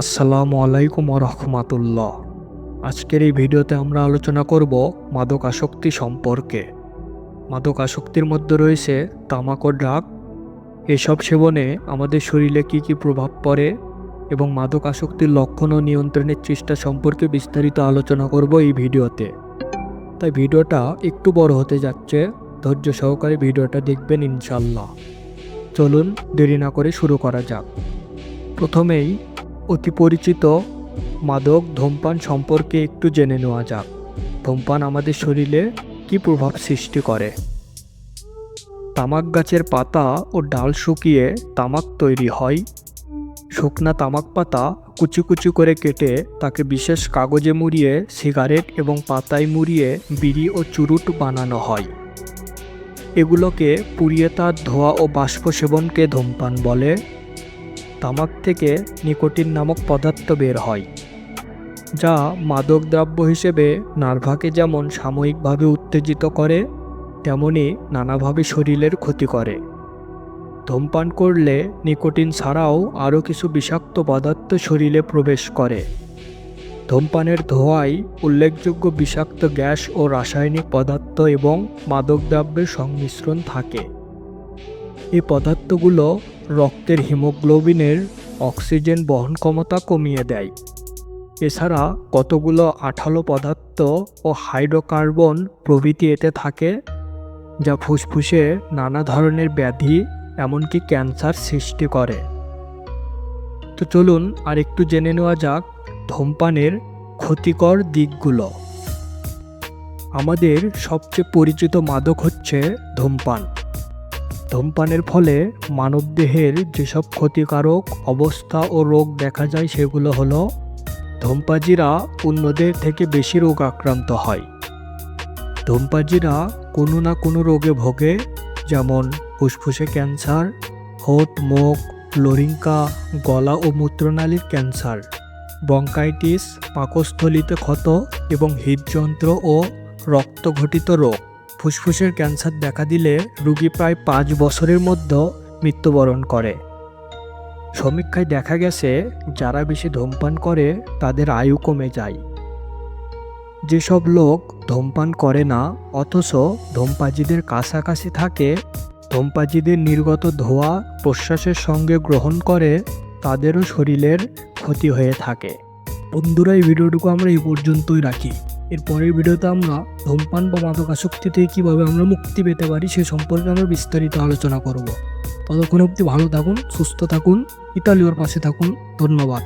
আসসালামু আলাইকুম রহমাতুল্লাহ। আজকের এই ভিডিওতে আমরা আলোচনা করব মাদক আসক্তি সম্পর্কে। মাদক আসক্তির মধ্যে রয়েছে তামাক ও ড্রাগ। এসব সেবনে আমাদের শরীরে কী কী প্রভাব পড়ে এবং মাদক আসক্তির লক্ষণ ও নিয়ন্ত্রণের চেষ্টা সম্পর্কে বিস্তারিত আলোচনা করব এই ভিডিওতে। তাই ভিডিওটা একটু বড় হতে যাচ্ছে, ধৈর্য সহকারে ভিডিওটা দেখবেন ইনশাল্লাহ চলুন দেরি না করে শুরু করা যাক। প্রথমেই অতি পরিচিত, মাদক ধূমপান সম্পর্কে একটু জেনে নেওয়া যাক। ধূমপান আমাদের শরীরে কী প্রভাব সৃষ্টি করে? তামাক গাছের পাতা ও ডাল শুকিয়ে তামাক তৈরি হয়। শুকনা তামাক পাতা কুচি কুচি করে কেটে তাকে বিশেষ কাগজে মুড়িয়ে, সিগারেট এবং পাতায় মুড়িয়ে বিড়ি ও চুরুট বানানো হয়। এগুলোকে পুড়িয়ে তার ধোয়া ও বাষ্প সেবনকে ধূমপান বলে। তামাক থেকে নিকোটিন নামক পদার্থ বের হয়, যা মাদক দ্রব্য হিসেবে নার্ভাকে যেমন সাময়িকভাবে উত্তেজিত করে, তেমনি নানাভাবে শরীরের ক্ষতি করে। ধূমপান করলে নিকোটিন ছাড়াও আরও কিছু বিষাক্ত পদার্থ শরীরে প্রবেশ করে। ধূমপানের ধোঁয়ায় উল্লেখযোগ্য বিষাক্ত গ্যাস ও রাসায়নিক পদার্থ এবং মাদকদ্রব্যের সংমিশ্রণ থাকে। এই পদার্থগুলো রক্তের হিমোগ্লোবিনের অক্সিজেন বহন ক্ষমতা কমিয়ে দেয়। এছাড়া কতগুলো আঠালো পদার্থ ও হাইড্রোকার্বন প্রভৃতি এতে থাকে, যা ফুসফুসে নানা ধরনের ব্যাধি, এমনকি ক্যান্সার সৃষ্টি করে। তো চলুন আর একটু জেনে নেওয়া যাক ধূমপানের ক্ষতিকর দিকগুলো। আমাদের সবচেয়ে পরিচিত মাদক হচ্ছে ধূমপান। ধূমপানের ফলে মানবদেহের যেসব ক্ষতিকারক অবস্থা ও রোগ দেখা যায় সেগুলো হলো ধূমপাজিরা অন্যদের থেকে বেশি রোগ আক্রান্ত হয়। ধূমপাজিরা কোনো না কোনো রোগে ভোগে, যেমন ফুসফুসে ক্যান্সার, হোট মুখ লোরিঙ্কা, গলা ও মূত্রনালীর ক্যান্সার বঙ্কাইটিস পাকস্থলিতে ক্ষত এবং হৃদযন্ত্র ও রক্তঘটিত রোগ। ফুসফুসের ক্যান্সার দেখা দিলে রুগী প্রায় পাঁচ বছরের মধ্যে মৃত্যুবরণ করে। সমীক্ষায় দেখা গেছে, যারা বেশি ধূমপান করে, তাদের আয়ু কমে যায়। যেসব লোক ধূমপান করে না, অথচ ধূমপাজিদের কাছাকাছি থাকে, ধূমপাজিদের নির্গত ধোঁয়া প্রশ্বাসের সঙ্গে গ্রহণ করে, তাদেরও শরীরের ক্ষতি হয়ে থাকে। বন্ধুরা, এই ভিডিওটুকু আমরা এই পর্যন্তই রাখি। এর পরের ভিডিওতে আমরা ধূমপান বা মাদকাসক্তি থেকে কীভাবে আমরা মুক্তি পেতে পারি সে সম্পর্কে আমরা বিস্তারিত আলোচনা করব। ততক্ষণ অবধি ভালো থাকুন, সুস্থ থাকুন ইতালিওর পাশে থাকুন। ধন্যবাদ।